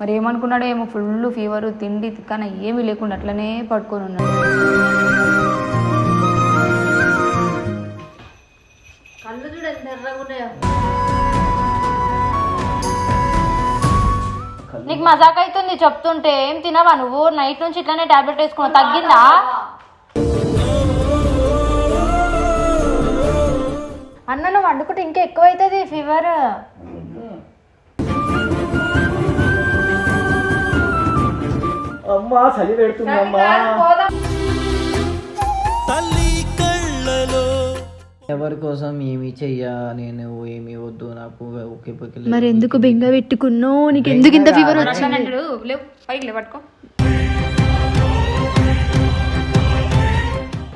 మరి ఏమనుకున్నాడో ఏమో full fever తిండి తిక్కన ఏమీ లేకుండా అట్లనే పట్టుకొని ఉన్నాడు. కళ్ళు నీకు మజాక్ అవుతుంది చెప్తుంటే ఏం తినవా నువ్వు? నైట్ నుంచి ఇట్లానే టాబ్లెట్ వేసుకున్నావు. తగ్గిందా? అన్న నువ్వు వండుకుంటే ఇంకా ఎక్కువ అవుతుంది ఫీవర్ అమ్మా చలి పెడుతుందమ్మా ఎవరి కోసం ఏమి చెయ్యా? నేను ఏమి వద్దు నాకు ఒకే పొక్కి మరి ఎందుకు బెంగ పెట్టుకున్నావు? నీకు ఎందుకు ఇంత ఫీవర్ వచ్చింది? అంటాడు లేవు పైకి లే పట్టుకో.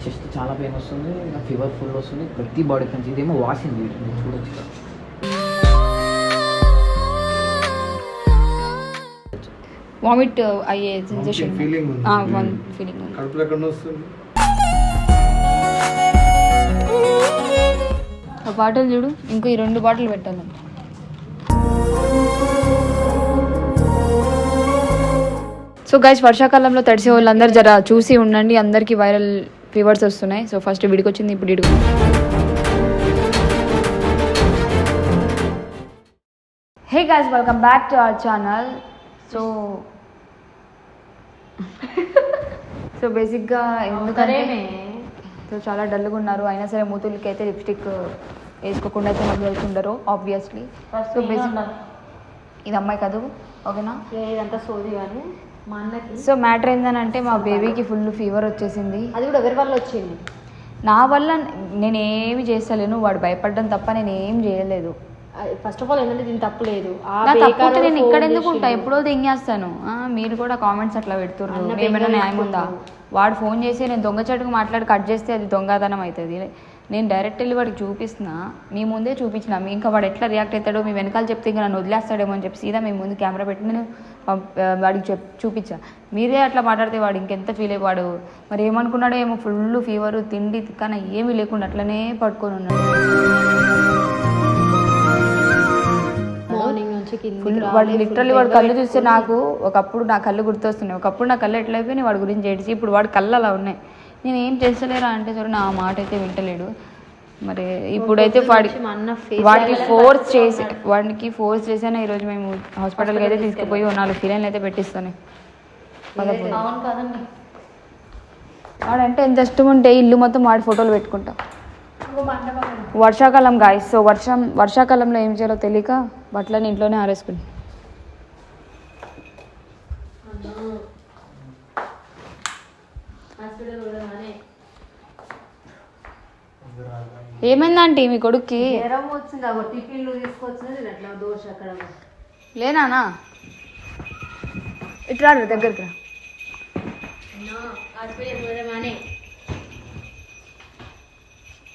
చెస్ట్ చాలా పెయిన్ వస్తుంది నాకు ఫీవర్ ఫుల్ వస్తుంది ప్రతి బాడీ నుంచి ఇదేమో వాసింది చూడొచ్చు వామిట్ అయ్యే సెన్సేషన్. ఫీలింగ్ వస్తుంది ఒక బాటిల్ చూడు ఇంకో ఈ రెండు బాటిల్ పెట్టాలి. సో గైస్ వర్షాకాలంలో తడిసే వాళ్ళందరూ జర చూసి ఉండండి. అందరికీ వైరల్ ఫీవర్స్ వస్తున్నాయి. సో ఫస్ట్ వీడికి వచ్చింది ఇప్పుడు ఇడుగు hey guys welcome back to our channel so so బేసిక్గా ఎందుకంటే సో చాలా డల్గా ఉన్నారు. అయినా సరే మూతులకి అయితే లిప్స్టిక్ వేసుకోకుండా అయితే మళ్ళీ వెళ్తుండరు ఆబ్వియస్లీ సో బేసిక్ ఇది అమ్మాయి కాదు ఓకేనా? ఇదంతా సోది కానీ మా అన్నకి. సో మ్యాటర్ ఏంటంటే మా బేబీకి ఫుల్ ఫీవర్ వచ్చేసింది. అది కూడా ఎవరి వల్ల వచ్చింది? నా వల్ల నేను ఏమి చేస్తలేను వాడు భయపడడం తప్ప నేను ఏం చేయలేదు. ఫస్ట్ ఆఫ్ ఆల్ ఏంటంటే దీని తప్పు లేదు. నేను ఇక్కడ ఎందుకు. ఉంటా? ఎప్పుడో తెంగేస్తాను మీరు కూడా కామెంట్స్ అట్లా పెడుతుర్రు. అన్న ఏమైనా న్యాయం ఉందా? వాడు ఫోన్ చేసి నేను దొంగచాటుకు మాట్లాడి కట్ చేస్తే అది దొంగతనం అవుతుంది నేను డైరెక్ట్ వెళ్ళి వాడికి చూపిస్తున్నా. మీ ముందే చూపించిన. మీ ఇంకా వాడు ఎట్లా రియాక్ట్ అవుతాడో మీ వెనకాల చెప్తే ఇంకా నన్ను వదిలేస్తాడేమో అని చెప్పి సీదా మీ ముందు కెమెరా పెట్టి నేను వాడికి చెప్ చూపించా. మీరే అట్లా మాట్లాడితే వాడు ఇంకెంత ఫీల్ అయ్యి వాడు? మరి ఏమనుకున్నాడో ఏమో ఫుల్ ఫీవర్ తిండి తిక్కన ఏమీ లేకుండా అట్లనే పట్టుకొని ఉన్నాడు. వాడు లిటరల్లీ వాడు కళ్ళు చూస్తే నాకు ఒకప్పుడు నా కళ్ళు గుర్తొస్తున్నాయి. ఒకప్పుడు నా కళ్ళు ఎట్లయిపోయినాయి వాడి గురించి ఏడిచి ఇప్పుడు వాడి కళ్ళు అలా ఉన్నాయి. నేను ఏం చేస్తలేరా అంటే సరే నా మాట అయితే వింటలేడు. మరి ఇప్పుడైతే వాడి వాడికి ఫోర్స్ చేసి వాడికి ఫోర్స్ చేసాను ఈరోజు మేము హాస్పిటల్కి అయితే తీసుకుపోయి నాలుగు ఫిలైన్లు అయితే పెట్టిస్తాను. వాడంటే ఎంత ఇష్టం ఉంటే ఇల్లు మొత్తం వాడి ఫోటోలు పెట్టుకుంటా. వర్షాకాలం గాయస్ సో వర్షం వర్షాకాలంలో ఏం చేయాలో తెలియక బట్టలని ఇంట్లోనే ఆరేసుకుని. ఏమైందంటే మీ కొడుక్కి? జ్వరం వచ్చింది అగో టిఫిన్లు తీసుకొచ్చినది అట్లా దోశ అక్కడ లేనానా ఇట్లా రా దగ్గరికి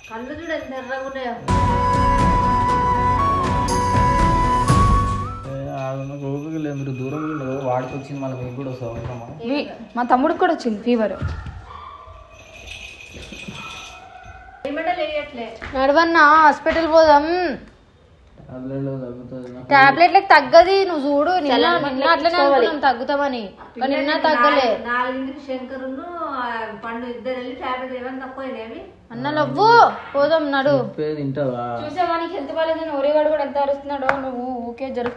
కళ్ళు చూడు ఎంత ఎర్రగా ఉన్నాయో. మీరు దూరం వాడికి వచ్చింది మళ్ళీ మీకు కూడా వస్తుంది మా తమ్ముడికి కూడా వచ్చింది ఫీవర్ నడవన్నా హాస్పిటల్ పోదాం. టాబ్లెట్లకు తగ్గది నువ్వు చూడు. నిన్న నిన్న అట్లనే అనుకున్నాం తగ్గుతామని. నిన్న తగ్గలే. నాలుగింటికి శంకరును పండు ఇద్దరు వెళ్ళి టాబ్లెట్ ఏమైనా తక్కువ అన్న లవ్వు పోదాం నడు. నీకు హెల్త్ బాగాలేదని ఒరేగాడు కూడా ఎంత అరుస్తున్నాడో నువ్వు ఊకే జరు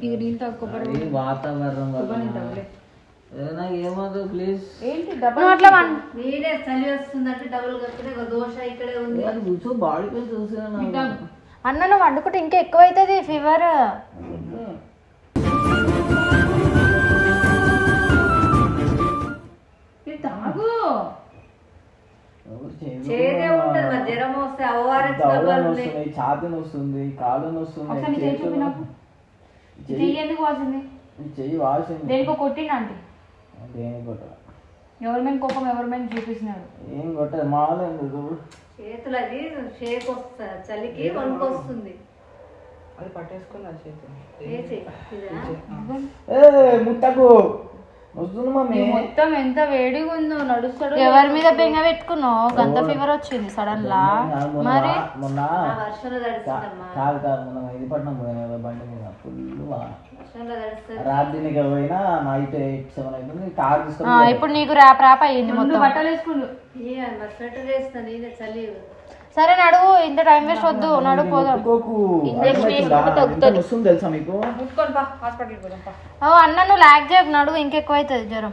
ఇది నీళ్ళు అది వాతావరణం వల్ల నాకు ఏమవుతుంది ప్లీజ్ ఏంటి డబ్బా నువ్వు అట్లా వన్- నేనే చలి వస్తుందంటే డబుల్ దోశ ఇక్కడే ఉంది. అది కూర్చో బాడీ చూసాను వండుకుంటే ఇంకా ఎక్కువ అవుతుంది ఫీవర్ తాగు. చేదే ఉంటది మరి జ్వరం వస్తే వస్తుంది ఛాతీ వస్తుంది కాలు వస్తుంది చెయ్యి. ఎందుకు వాసింది? చెయ్యి వాసింది. దేనికో కొట్టిండు ఆంటీ దేని కొట్ట ఎవరి మీద కోపం ఎవరి మీద చూపిస్తున్నాడు? ఏం కొట్టదు మాలేదు చేతులు అది షేక్ వస్తా చలికి వణుకు వస్తుంది. అది పట్టేసుకున్నా చేతి? ఏ ముట్టకు మొత్తం ఎంత వేడిగా ఉందో నడుస్తాడు ఎవరి మీద బెంగ పెట్టుకున్నావు? గంత ఫీవర్ వచ్చింది సడన్ లా. మరి? మొన్న కాదు కాదు మొన్న ఇది పట్నం పోయినా బండి మీద. ఫుల్ పోయినా నైట్ ఎయిట్ సెవెన్ అయిపోయింది. కార్ ఆ, తీసుకొని ఇప్పుడు నీకు ర్యాప్ ర్యాప్ అయ్యింది మొత్తం. బట్టలు వేసుకుండు స్వెటర్ వేస్తాను నేనే చలి సరే నడువు ఇంత టైం వేస్ట్ వద్దు నడువు పోదాం. ఇంజెక్షన్ తెలుసా మీకు? ఓ అన్న నువ్వు లాగ్ చేయకు నడువు ఇంకెక్కువ అవుతుంది జ్వరం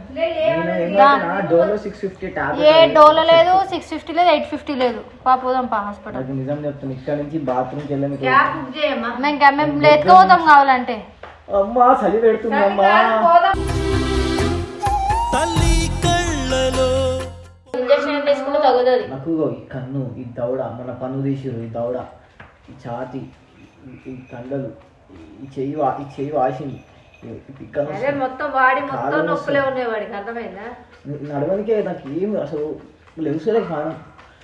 ఏ డోలో లేదు సిక్స్ ఫిఫ్టీ లేదు ఎయిట్ ఫిఫ్టీ లేదు. పా పోదాం పా హాస్పిటల్. నాకు నిజం చెప్తాను ఇక్కడ నుంచి బాత్రూమ్కి మేము మేము లేకపోతాం కావాలంటే. అమ్మా చలి పెడుతుందమ్మా. ఇంజక్షన్ నాకు ఈ కన్ను ఈ దవడ మన పన్ను తీసిరు ఈ దవడ ఈ ఛాతి ఈ- కండలు ఈ చెయ్యి వా- ఈ చెయ్యి వాసింది. అదే మొత్తం బాడీ మొత్తం కాళ్ళు నొప్పులే ఉన్నాయి వాడికి అర్థమైందా? నడవనికే నాకు ఏం అసలు లెవసలే కాను.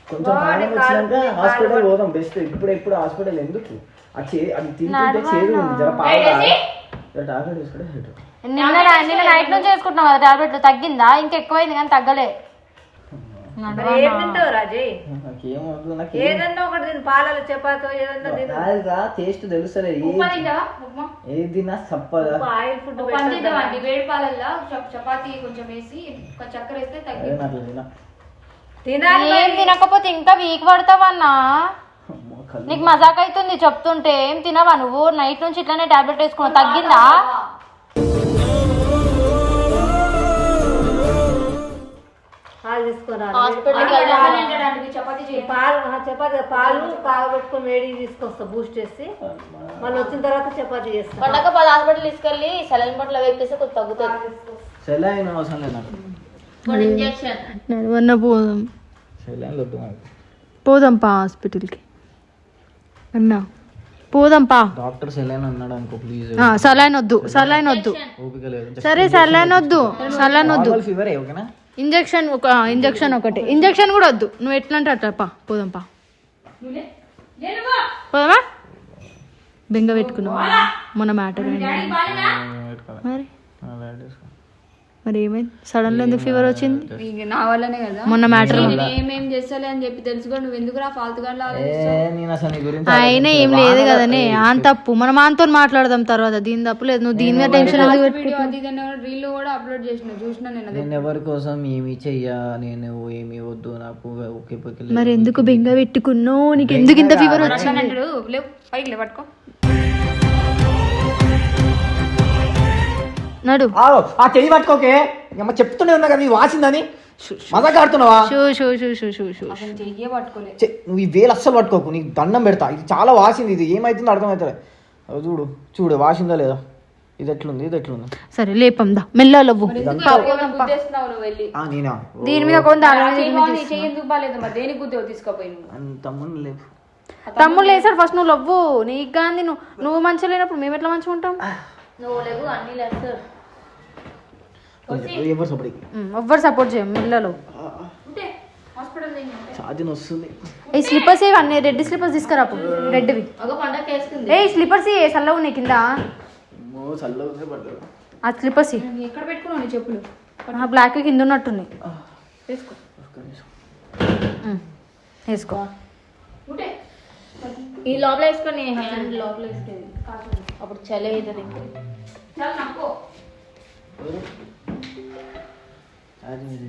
కొంచెం బాడీ ప్రాణం వచ్చినాక కాలు- హాస్పిటల్ కాలు పోదాం బెస్ట్. ఇప్పుడు ఎప్పుడు హాస్పిటల్ ఎందుకు? అది చే అది తింటుంటే చేదు ఉంది జర పాలు టాబ్లెట్ హెడ్. నిన్న నిన్న నైట్ నుంచి వేసుకుంటున్నాం కదా టాబ్లెట్ తగ్గిందా? ఇంకెక్కువైంది కానీ తగ్గలే మరి ఏం తింటావు రాజయ్ నాకేం వద్దు నాకు ఏదన్నా ఒకటి తిని పాలలో చపాతో ఏదన్నా తిను. టేస్ట్ ఏది తిన్నా చప్పదా ఆయిల్ ఫుడ్ వేడి పాలల్లో చపాతీ కొంచెం వేసి చక్కెర వేస్తే తినాలి తినకపోతే ఇంకా వీక్ పడతావన్నా? నీకు మజాక్ అవుతుంది చెప్తుంటే ఏం తినవా నువ్వు? నైట్ నుంచి ఇట్లానే టాబ్లెట్ వేసుకున్నావు తగ్గిందా? పాలు తీసుకురాలి. అంటాడండి చపాతీ చేయి పాలు పాలు కాగబెట్టుకొని వేడి తీసుకొస్తా బూస్ట్ చేసి. మళ్ళీ వచ్చిన తర్వాత చపాతీ చేస్తా. పండగ పది హాస్పిటల్ తీసుకెళ్ళి సెలైన్ బట్టలు వెక్కిస్తే కొంచెం తగ్గుతుంది. సెలైన్ అవసరం లేదు నడవన్న పోదాం. సెలైన్ వద్దు నాకు పోదాం పా హాస్పిటల్కి. అన్నా. పోదాం పా. డాక్టర్ సెలైన్ అన్నాడు అనుకో ప్లీజ్ ఆ, సలైన్ వద్దు. సలైన్ వద్దు. సరే సలైన్ వద్దు. సలైన్ వద్దు. ఫీవర్ ఓకేనా? ఇంజెక్షన్ ఒక ఇంజెక్షన్ ఒకటి. ఇంజెక్షన్ కూడా వద్దు. నువ్వు ఎట్లా అంటే అట్లా పా పోదాం పా. పోదామా? బెంగ పెట్టుకున్నావా? మొన్న మ్యాటర్ మరి? మరి ఏమైంది సడన్గా ఎందుకు ఫీవర్ వచ్చింది? ఇంక నా వల్లనే కదా. మొన్న మ్యాటర్ నేను ఏమేం చేస్తాలే అని చెప్పి తెలుసుకో నువ్వు ఎందుకు రా ఫాల్తు గంటలు ఏ లేదు కదనే ఆన్ తప్పు. మనం ఆన్తో మాట్లాడదాం తర్వాత దీని తప్పు లేదు. నువ్వు దీని మీద టెన్షన్ ఎందుకు పెట్టు- వీడియో అది ఇది రీల్ కూడా అప్లోడ్ చేసిన చూసిన నేను నేను ఎవరి కోసం ఏమి చెయ్యా నేను ఏమి వద్దు నాకు ఓకే. మరి ఎందుకు బెంగ పెట్టుకున్నావు? నీకు ఎందుకు ఇంత ఫీవర్ వచ్చింది? పైకి పట్టుకో. నడు. ఆ చెయ్యి పట్టుకోకే. అమ్మ చెప్తూనే ఉన్నా కదా వాసిందని. మజాక్ ఆడుతున్నావా? Shoe shoe shoe shoe shoe shoe. అసలు చెయ్యే పట్టుకోలే. చె- నువ్వు ఈ వేలు అస్సలు పట్టుకోకు నీకు దండం పెడతా. ఇది చాలా వాసింది ఇది. ఏమైతుందో అర్థమవుతుంది అది చూడు చూడు వాసిందా లేదా. ఇది ఎట్లుంది ఇది ఎట్లుంది? సరే లేపం దా. మెల్లవ్వు గుద్దేస్తున్నావు నువ్వు వెళ్ళి? ఆ నేనా? దీని మీద కొంత ఆ చెయ్యి బాగుంది, ఈ చెయ్యి ఎందుకు బాగాలేదు? మరి దేనికి గుద్దేవు? తీసుకోపోయి నువ్వు. అంత ముందు లేపు. తమ్ముళ్ళు వేసాడు ఫస్ట్ నువ్వు లవ్వు. నీకు కానీ నువ్వు నువ్వు మంచిగా లేనప్పుడు మేము ఎట్లా మంచిగా ఉంటాం? నువ్వు లేవు అన్ని లేస్తారు ఎవరు ఉమ్, ఎవ్వరు సపోర్ట్ చేయం మెల్లలో ఛార్జింగ్ వస్తుంది ఏ స్లిప్పర్స్ ఏవి అన్ని రెడ్ స్లిప్పర్స్ తీసుకురాపు రెడ్వి ఏ స్లిప్పర్స్ ఏ చల్లగా ఉన్నాయి కింద? ఆ స్లిప్పర్స్ ఎక్కడ పెట్టుకున్నావు నీ చెప్పులు? బ్లాక్ కింద ఉన్నట్టున్నాయి. వేసుకో. ఒక్క నిమిషం. ఉమ్, వేసుకో. ఈ లోపల వేసుకొని హ్యాండ్ లోపల వేసుకొని. అప్పుడు చలి అవుతుంది చాలా నక్కో ఛార్జింగ్ ఇది.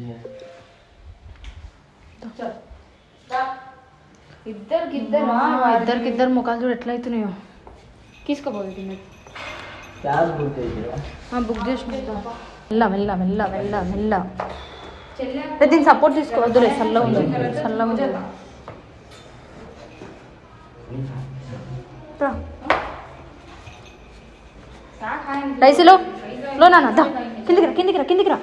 ఇద్దరికి ఇద్దరు ఇద్దరికి ఇద్దరు ముఖాలు చూడు ఎట్లా అవుతున్నాయో. తీసుకోపోతుంది క్యాబ్ బుక్ చేసి మెల్ల మెల్ల మెల్ల మెల్ల మెల్ల. దీన్ని సపోర్ట్ తీసుకోవద్దులే చల్లగా ఉంది. చల్లగా ఉంది. రైసులో లో నాన్న దా కిందికి రా కిందికి రా కిందికి రా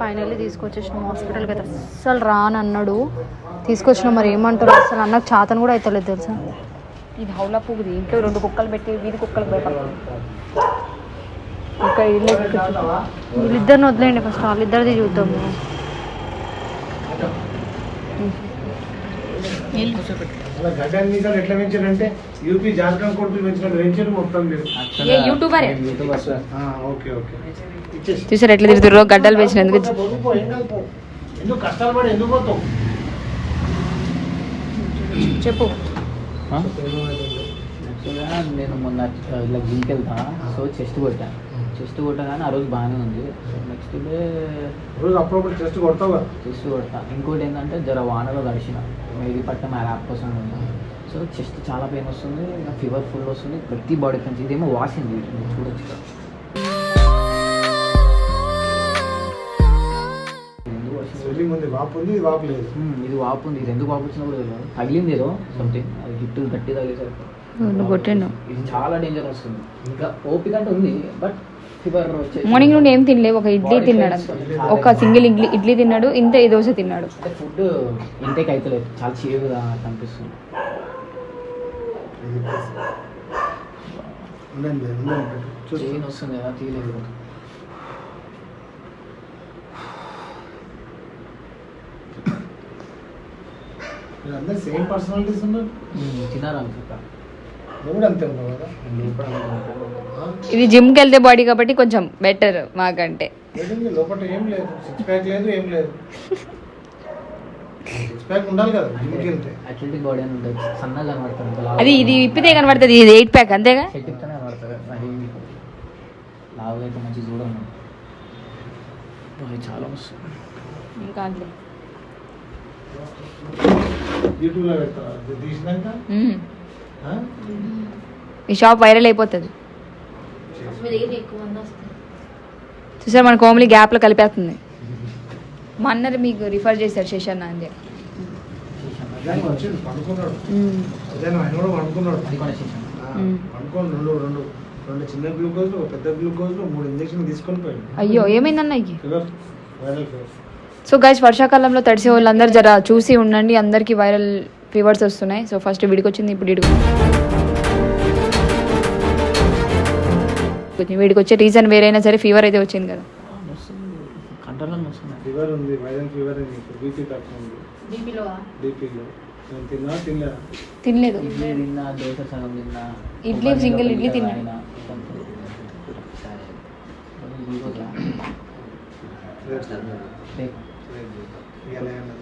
ఫైనల్లీ తీసుకొచ్చేసిన హాస్పిటల్కి అయితే. అస్సలు రానన్నాడు. తీసుకొచ్చిన మరి ఏమంటారు? అసలు అన్నకు చాతను కూడా అవుతలేదు తెలుసా? ఇది హౌలా పువ్వుది. ఇంట్లో రెండు కుక్కలు పెట్టి వీధి కుక్కలకు భయపడుతుంది ఇంకా వీళ్ళు వీళ్ళిద్దరిని వదిలేయండి ఫస్ట్. వాళ్ళిద్దరిది చూద్దాము ఎట్లా పెంచారంటే యూపీ జార్ఖండ్ కొడుకులు పెంచినట్టు పెంచారు మొత్తం మీరు. ఏ యూట్యూబరే? ఆ, ఓకే ఓకే. చూసారు ఎట్లా తిరుగుతారో గడ్డలు పెంచినందుకు. ఎందుకు కష్టాలు పడి ఎందుకు పోతావు? చెప్పు. యాక్చువల్గా నేను మొన్న ఇలా జిమ్కి వెళ్తా సో చెస్ట్ కొట్టాను చెస్ట్ కొట్టగానే ఆ రోజు బాగానే ఉంది. సో నెక్స్ట్ డే రోజు అప్పుడప్పుడు టెస్ట్ కొడతావు కదా? చెస్ట్ కొడతా. ఇంకోటి ఏంటంటే జర వానలో గడిచిన. మేది పట్టం ఆ యాప్ కోసం ఉన్నా సో చెస్ట్ చాలా పెయిన్ వస్తుంది. ఫీవర్ ఫుల్ వస్తుంది. ప్రతి బాడీ పెయిన్స్ ఇదేమో వాసింది. చూడొచ్చు? స్వెల్లింగ్ ఉంది. వాపు ఉంది. ఇది వాపు లేదు. ఇది వాపు ఉంది. ఇది ఎందుకు వాపు వచ్చినా కూడా తెలియదు. తగిలింది ఏదో సంథింగ్ అది గిట్టు గట్టి తగిలేసరికి. ఇది చాలా డేంజర్ వస్తుంది ఇంకా ఓపిక అంటే ఉంది. బట్ మార్నింగ్ నుండి ఏం తినలేవు ఒక ఇడ్లీ తిన్నాడు. ఒక సింగిల్ ఇడ్లీ ఇడ్లీ తిన్నాడు. ఇంత ఈ దోశ తిన్నాడు. ఫుడ్ ఇంటేక్ అవుతలేదు చాలా కనిపిస్తుంది అందరు సేమ్ పర్సనాలిటీస్ ఉన్నారు. తినారు అనుకుంటా నువ్వు కూడా అంతే ఉన్నావు కదా? ఇది జిమ్కి వెళ్తే బాడీ కాబట్టి కొంచెం బెటర్ మాకంటే. లోపల ఏం లేదు. సిక్స్ ప్యాక్ లేదు ఏం లేదు. అది ఇది ఇప్పితే కనబడుతుంది ఇది ఎయిట్ ప్యాక్ అంతేగా చాలా ఈ షాప్ వైరల్ అయిపోతుంది. మీ దగ్గర ఎక్కువ మంది వస్తారు చూసారు మన కోమలి గ్యాప్లో కలిపేస్తుంది. మా అన్నది మీకు రిఫర్ చేశారు శేషన్న అని చెప్పి. రెండు చిన్న పెద్ద మూడు ఇంజక్షన్ తీసుకొని అయ్యో ఫీవర్ సో గైస్ వర్షాకాలంలో తడిసే వాళ్ళందరూ జర చూసి ఉండండి అందరికీ వైరల్ ఫీవర్స్ వస్తున్నాయి. సో ఫస్ట్ వీడికి వచ్చింది ఇప్పుడు వీడికి కొంచెం వీడికి వచ్చే రీజన్ వేరైనా సరే ఫీవర్ అయితే వచ్చింది కదా. వస్తుంది కంట్రోల్లో వస్తుంది. ఫీవర్ ఉంది వైరల్ ఫీవర్ ఉంది ఇప్పుడు బీపీ తక్కువ ఉంది. బీపీలో బీపీలో నేను తిన్నా తినలేదా? తినలేదు. ఇడ్లీ సింగిల్ ఇడ్లీ తిన్నా.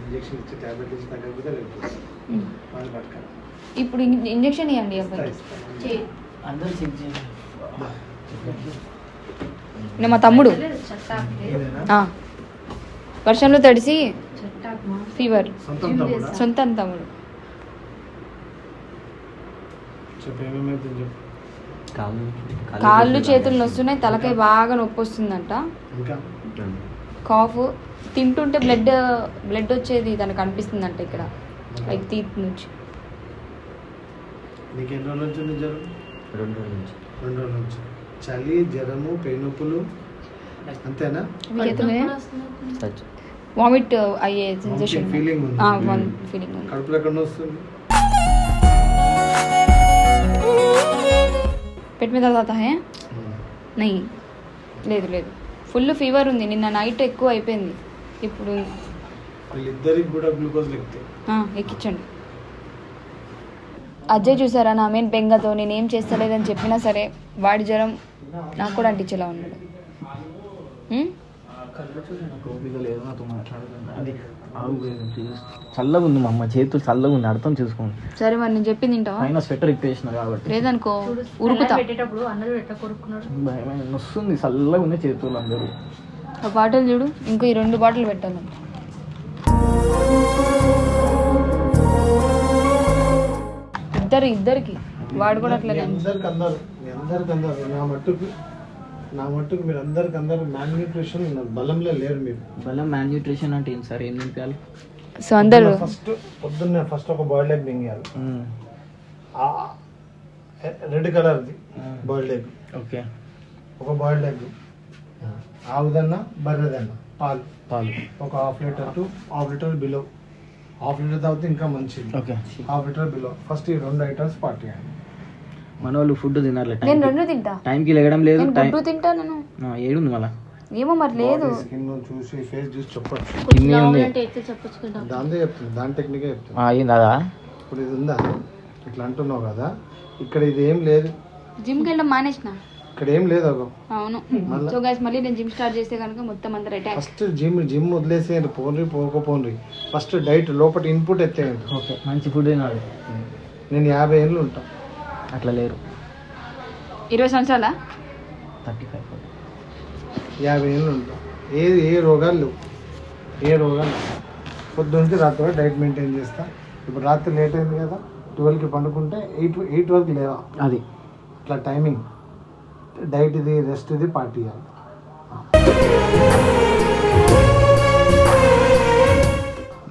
ఇంజక్షన్ ఇచ్చి టాబ్లెట్ ఇచ్చి తగ్గకపోతే. వాళ్ళు ఇప్పుడు ఇంజెక్షన్ ఇవ్వండి అబ్బాయికి అందరూ చెక్ చేయండి. నేను మా తమ్ముడు. వర్షంలో తడిసి ఫీవర్. సొంతం తమ్ముడా? కాళ్ళు చేతులు నొస్తున్నాయి తలకాయ బాగా నొప్పి వస్తుందంట. ఇంకా? కాఫ్. తింటుంటే బ్లడ్ బ్లడ్ వచ్చేది తనకు అనిపిస్తుందంట ఇక్కడ. లైక్ తీత్ నుంచి నీకు ఎన్ని రోజుల నుంచి ఉంది జ్వరం రెండు రోజుల నుంచి రెండు రోజుల నుంచి చలి జ్వరము పెయి నొప్పులు అంతేనా వామిట్ అయ్యే సెన్సేషన్ feeling ఉంది. ఫీలింగ్ ఉంది కడుపులో ఎక్కడ వస్తుంది पेट में दर्द आता है नहीं లేదు లేదు ఫుల్ ఫీవర్ ఉంది నిన్న నైట్ ఎక్కువ అయిపోయింది ఇప్పుడు వీళ్ళిద్దరికి కూడా గ్లూకోజ్ ఎక్కించండి. అజయ్ చూసారా? నా మెయిన్ బెంగతో నేనేం చేస్తలేదని చెప్పినా సరే వాడి జ్వరం నాకు కూడా అంటించేలా ఉన్నాడు. చల్లగా ఉంది మా అమ్మ చేతులు చల్లగా ఉంది అర్థం చేసుకోండి. సరే మరి నేను చెప్పింది తింటావా పైన స్వెటర్ ఇప్పేసిన కాబట్టి. లేదనుకో ఉరుకుతా. వస్తుంది చల్లగా ఉంది చేతులు అందరూ. ఆ బాటిల్ చూడు ఇంకో ఈ రెండు బాటిల్ పెట్టాలంట. ఇద్దరు ఇద్దరికి. వాడు కూడా అట్లనే. అందరికి అందరు మీ అందరికి అందరు నా మట్టుకు నా మట్టుకు మీరు అందరికి అందరు న్యూట్రిషన్ ఉన్నారు. బలంలో లేరు మీరు. బలం మ్యాన్ న్యూట్రిషన్ అంటే ఏంటి సార్? ఏం తింపాలి సో అందరూ ఫస్ట్ పొద్దున్నే ఫస్ట్ ఒక బాయిల్డ్ ఎగ్ మింగేయాలి రెడ్ కలర్ది బాయిల్డ్ ఎగ్ ఓకే. ఒక బాయిల్డ్ ఎగ్ ఆవుదన్న బర్రెదన్న పాలు. పాలు. ఒక half litre to half litre below half litre తాగితే ఇంకా మంచిది. Okay. Half litre below first ఈ రెండు ఐటమ్స్ పార్టీ మన వాళ్ళు ఫుడ్ తినాలి నేను రెండు తింటా. టైంకి లేగడం లేదు నేను టైం గుడ్డు తింటా నేను. ఏడుంది మళ్ళా? ఏమో మరి లేదు. స్కిన్ చూసి ఫేస్ చూసి చెప్పచ్చు. కింది ఉంది దాంతో చెప్తుంది. దాని టెక్నికే చెప్తుంది. ఆ, అయింది అదా? ఇప్పుడు ఇది ఉందా? ఇట్లా అంటున్నావు కదా. ఇక్కడ ఇది ఏం లేదు. జిమ్కి వెళ్ళడం మానేసిన? ఇక్కడ ఏం లేదు అగో. అవును. సో గైస్ మళ్ళీ నేను జిమ్ స్టార్ట్ చేస్తే కనుక మొత్తం అంతా అటాక్ ఫస్ట్ జిమ్ జిమ్ వదిలేసేయండి పోన్రి పోకపోన్రి ఫస్ట్ డైట్ లోపల ఇన్పుట్ ఎత్తేయండి. ఓకే మంచి ఫుడ్ తినాలి నేను యాభై ఏళ్ళు ఉంటా. అట్లా లేరు. ఇరవై సంవత్సరాలా? Thirty five. యాభై ఏళ్ళు ఉంటాం. ఏ ఏ రోగాలు లేవు. ఏ రోగాలు లేవు. పొద్దున్నే రాత్రి డైట్ మెయింటైన్ చేస్తా. ఇప్పుడు రాత్రి లేట్ అయింది కదా ట్వెల్వ్కి పండుకుంటే ఎయిట్ ఎయిట్ వరకు లేవా? అది. ఇట్లా టైమింగ్ డైట్ ఇది రెస్ట్ ఇది పార్టీ ఇవ్వాలి.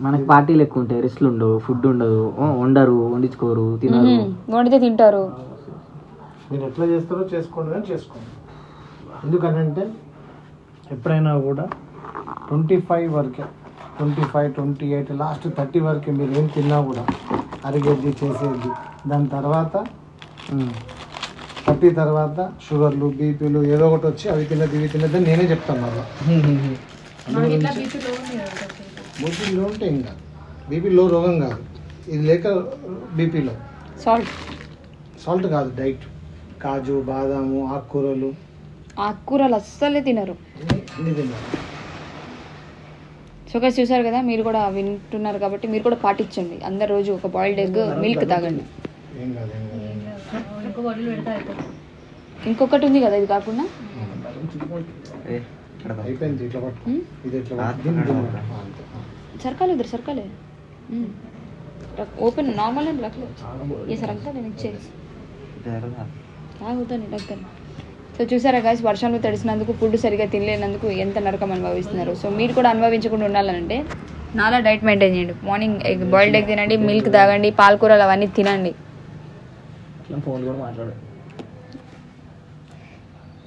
మనకి పార్టీలు ఎక్కువ ఉంటాయి. రెస్ట్లు ఉండవు ఫుడ్ ఉండదు ఓ, వండరు వండించుకోరు తినరు. వండితే తింటారు. మీరు ఎట్లా చేస్తారో చేసుకోండి కానీ చేసుకోండి. ఎందుకనంటే ఎప్పుడైనా కూడా ట్వంటీ ఫైవ్ వరకే twenty five twenty eight last thirty వరకే మీరు ఏం తిన్నా కూడా అరిగేది చేసేది. దాని తర్వాత థర్టీ తర్వాత షుగర్లు బీపీలు ఏదో ఒకటి వచ్చి అవి తినది ఇవి తినది అని నేనే చెప్తాను మళ్ళీ. బీపీ లో ఉంటే ఇంకా బీపీ లో రోగం కాదు. ఇది లేక బీపీలో సాల్ట్. సాల్ట్ కాదు డైట్. కాజు బాదాము ఆకుకూరలు. ఆకుకూరలు అస్సలే తినరు. అన్ని సో గైస్ చూసారు కదా మీరు కూడా వింటున్నారు కాబట్టి మీరు కూడా పాటించండి. అందరు రోజు ఒక బాయిల్డ్ ఎగ్ మిల్క్ తాగండి. ఏం కాదు ఏం కాదు. బాటిల్ పెడతా అయిపోతుంది ఇంకొకటి ఉంది కదా ఇది కాకుండా? సర్కాలు ఇద్దరు సర్కాలే. ఓపెన్ నార్మల్ అని రక్కలేదు ఈ సరగ్గా నేను ఇచ్చేది ఆగుతాను డాక్టర్ సో చూసారా గాయస్ వర్షంలో తడిసినందుకు ఫుడ్ సరిగా తినలేనందుకు ఎంత నరకం అనుభవిస్తున్నారు. సో మీరు కూడా అనుభవించకుండా ఉండాలంటే నాలా డైట్ మెయింటైన్ చేయండి. మార్నింగ్ ఎగ్ బాయిల్డ్ ఎగ్ తినండి మిల్క్ తాగండి పాలకూరలు అవన్నీ తినండి. ఫోన్ కూడా మాట్లాడు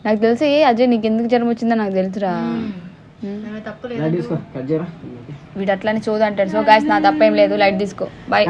నాకు తెలిసి అజయ్ నీకు ఎందుకు జ్వరం వచ్చిందో నాకు తెలుసురా. వీడు అట్లానే చోదు అంటాడు సో గాయస్ నా తప్పేం లేదు లైట్ తీసుకో. బాయ్